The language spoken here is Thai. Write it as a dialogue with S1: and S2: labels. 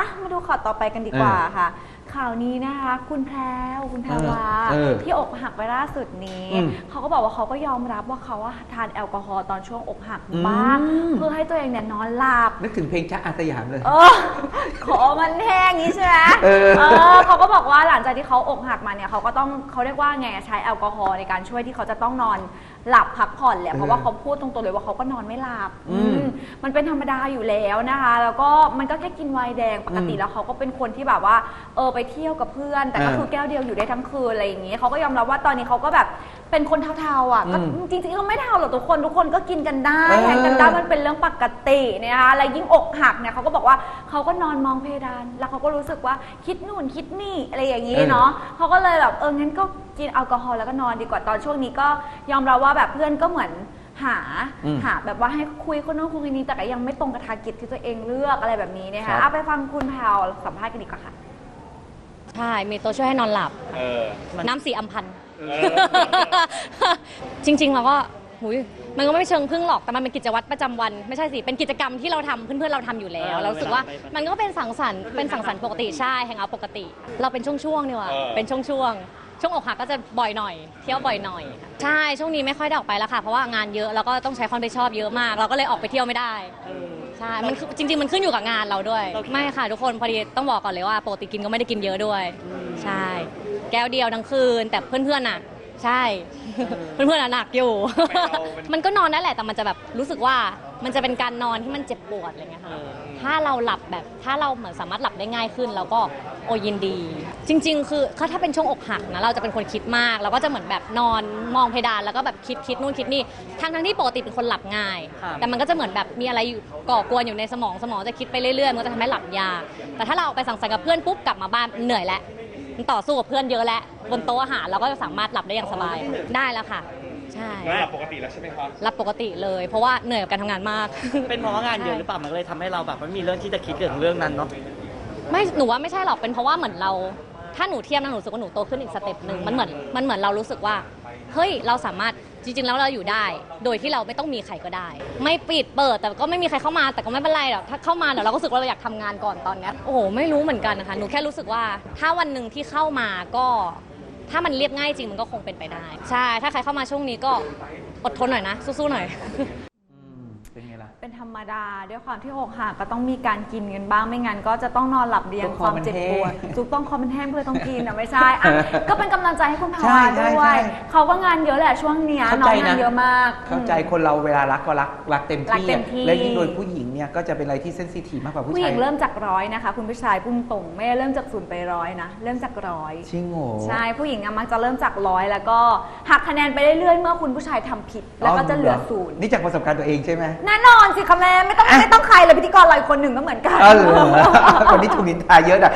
S1: อะมาดูข่าวต่อไปกันดีกว่าค่ะ ข่าวนี้นะคะ คุณแพรวคุณแพรวา
S2: เออ
S1: ที่อกหักไปล่าสุดนี้
S2: อืม
S1: เขาก็บอกว่าเขาก็ยอมรับว่าเขาว่าทานแอลกอฮอล์ตอนช่วงอกหัก
S2: อืม
S1: บ้างเพื่อให้ตัวเองเนี่ยนอนหลับ
S2: นึกถึงเพลงจ๊ะอาสยามเลย
S1: เออ ขอมันแห้งอย่างนี้ใช่ไหม
S2: เออ
S1: เขาก็บอกว่าหลังจากที่เขาอกหักมาเนี่ยเขาก็ต้องเขาเรียกว่าไงใช้แอลกอฮอล์ในการช่วยที่เขาจะต้องนอนหลับพักผ่อนแหละ เพราะว่าเขาพูดตรงๆเลยว่าเขาก็นอนไม่หลับ
S2: อืม
S1: อืมมันเป็นธรรมดาอยู่แล้วนะคะ แล้วก็มันก็แค่กินไวน์แดงปกติ
S2: อืม
S1: แล้วเขาก็เป็นคนที่แบบว่าเออไปเที่ยวกับเพื่อน แต่ก็
S2: เออ
S1: คือแก้วเดียวอยู่ได้ทั้งคืนอะไรอย่างงี้เขาก็ยอมรับว่าตอนนี้เขาก็แบบเป็นคนเทาๆอะก็
S2: อืม
S1: จริงๆก็ไม่เทาหรอกทุกคนทุกคนก็กินกันได้
S2: เออ
S1: แทงกันได้มันเป็นเรื่องปกตินะคะแล้วยิ่งอกหักเนี่ยเขาก็บอกว่าเขาก็นอนมองเพดาน แล้วเขาก็รู้สึกว่าคิดนู่นคิดนี่อะไรอย่างนี้เนาะเขาก็เลยแบบเอองั้นก็กินแอลกอฮอล์แล้วก็นอนดีกว่าตอนช่วงนี้ก็ยอมรับว่าแบบเพื่อนก็เหมือน หา
S2: อืม
S1: หาแบบว่าให้คุยคนโน้นคุยคนนี้แต่ก็ยังไม่ตรงกับทาร์กิจที่ตัวเองเลือกอะไรแบบนี้นะ
S2: ครั
S1: คะ
S2: บ
S1: เอาไปฟังคุณแพลวสัมภาษณ์กันดีกว่าค่ะ
S3: ใช่ มีตัวช่วยให้นอนหลับ
S4: เออ
S3: น้ำสีอัมพันธ์
S4: เออ
S3: จริง ๆ เราก็หุยมันก็ไม่เชิงพึ่งหรอก แต่มันเป็นกิจวัตรประจำวัน ไม่ใช่สิ เป็นกิจกรรมที่เราทำเพื่อนๆ เราทำอยู่แล้ว
S4: เออ
S3: เรารู้สึกว่า
S4: เวลาไป
S3: มันก็เป็นสังสรรค์ เป็นสังสรรค์ปกติ ใช่แฮงเอาท์ปกติ เราเป็นช่วงๆ นี่ว่ะ
S4: เออ
S3: เป็นช่วงๆ ช่วงอกหักก็จะบ่อยหน่อย เที่ยวบ่อยหน่อยใช่ ช่วงนี้ไม่ค่อยได้ออกไปแล้วค่ะ เพราะว่างานเยอะแล้วก็ต้องใช้ความรับผิดชอบเยอะมาก เราก็เลยออกไปเที่ยวไม่ได้ใช่ มันคือจริง ๆ มันขึ้นอยู่กับงานเราด้วยไม่ค่ะ ทุกคนพอดีต้องบอกก่อนเลยว่าปกติกินก็ไม่ได้กินเยอะด้วย ใช่ แก้วเดียวทั้งคืน แต่เพื่อนๆน่ะ ใช่เพื่อนๆน่ะหนักอยู่
S4: ไม่เอามัน
S3: มันก็นอนนั่นแหละแต่มันจะแบบรู้สึกว่ามันจะเป็นการนอนที่มันเจ็บปวดอะไรเงี้ยค่ะถ้าเราหลับแบบถ้าเราเหมือนสามารถหลับได้ง่ายขึ้นเราก็โอยินดี จริง ๆ คือถ้าเป็นช่วงอกหักนะเราจะเป็นคนคิดมากเราก็จะเหมือนแบบนอนมองเพดานแล้วก็แบบคิดคิดนู่นคิดนี่ทั้งทั้งๆที่ปกติเป็นคนหลับง่ายแต่มันก็จะเหมือนแบบมีอะไรอยู่ก่อกวนอยู่ในสมองสมองจะคิดไปเรื่อยๆมันก็จะทำให้หลับยากแต่ถ้าเราออกไปสังสรรค์กับเพื่อนปุ๊บกลับมาบ้านเหนื่อยแล้ว มันต่อสู้กับเพื่อนเยอะแล้วบนโต๊ะอาหารเราก็จะสามารถหลับได้อย่างสบายได้แล้วค่ะ ใช่
S4: แล้วหลับปกติแล้วใช่ไหมครับ
S3: รับปกติเลย เพราะว่าเหนื่อยกับการทำงานมาก
S5: เป็นเพราะว่างานเยอะหรือเปล่ามันก็เลยทำให้เราแบบไม่มีเรื่องที่จะคิดเกี่ยวกับเรื่องนั้นเนาะ
S3: ไม่หนูว่าไม่ใช่หรอกเป็นเพราะว่าเหมือนเรา ถ้าหนูเทียบนะหนูรู้สึกว่าหนูโตขึ้นอีกสเต็ปหนึ่งมันเหมือนมันเหมือนเรารู้สึกว่า เฮ้ยเราสามารถ จริงๆแล้วเราอยู่ได้ โดยที่เราไม่ต้องมีใครก็ได้ ไม่ปิดเปิดแต่ก็ไม่มีใครเข้ามาแต่ก็ไม่เป็นไรหรอกถ้าเข้ามาเดี๋ยวเราก็รู้สึกว่าเราอยากทำงานก่อนตอนเนี้ยโอ้โหไม่รู้เหมือนกันนะคะหนูแค่รู้สึกว่าถ้าวันหนึ่งที่เข้ามาก็ ถ้ามันเรียบง่ายจริงมันก็คงเป็นไปได้ ใช่ ถ้าใครเข้ามาช่วงนี้ก็อดทนหน่อยนะ สู้ๆหน่อย
S2: เป็นไงล่ะ
S1: เป็นธรรมดาด้วยความที่อกหักก็ต้องมีการกินกันบ้างไม่งั้นก็จะต้องนอนหลับเรียง
S2: ต้อง
S1: ค
S2: คอ
S1: วาม
S2: มัน
S1: เจ็บ
S2: แห้ง
S1: ปวดจุกต้องคอมันแห้งเพื่อต้องกินอะไม่ใช่อะก็เป็นกำลังใจให้คุณพา
S2: ใช่
S1: วา
S2: ใช่
S1: ด้วย
S2: ใช่
S1: เขาก็งานเยอะแหละช่วงเนี้ย
S2: เข้า
S1: น้
S2: ใจ
S1: องงาน
S2: นะ
S1: เยอะมาก
S2: เข้าใจ
S1: อืม
S2: คนเราเวลารักก็รักรักเต็ม
S1: รัก
S2: ที่
S1: เต็
S2: อะ
S1: มที่
S2: และยิ่งโดยผู้หญิงเนี่ยก็จะเป็นอะไรที่เซนซิทีฟมากกว่าผู้
S1: ผู้ห
S2: ชา
S1: ญิ
S2: ย
S1: งเริ่มจากร้อยนะคะ คุณผู้ชายพุ่งตรงไม่ได้เริ่มจากศูนย์ไปร้อยนะ เริ่มจากร้อย
S2: จริงโง่
S1: ใช่ผู้หญิงอะมักจะเริ่มจากร้อยแล้วก็ หักคะแนนไปเรื่อยๆเมื่อคุณผู้ชายทำผิด แล้วก็จะเหลือศูนย์
S2: นี่จากประสบการณ์ตัวเองใช่ไหม
S1: แน่นอนสิคะแม่ไม่ต้องไม่ต้องใครเลยพิธีกรเราอีกคนหนึ่งก็เหมือนกัน
S2: อ๋อเหรอ คนนี้ถูกนินทาเยอะนะ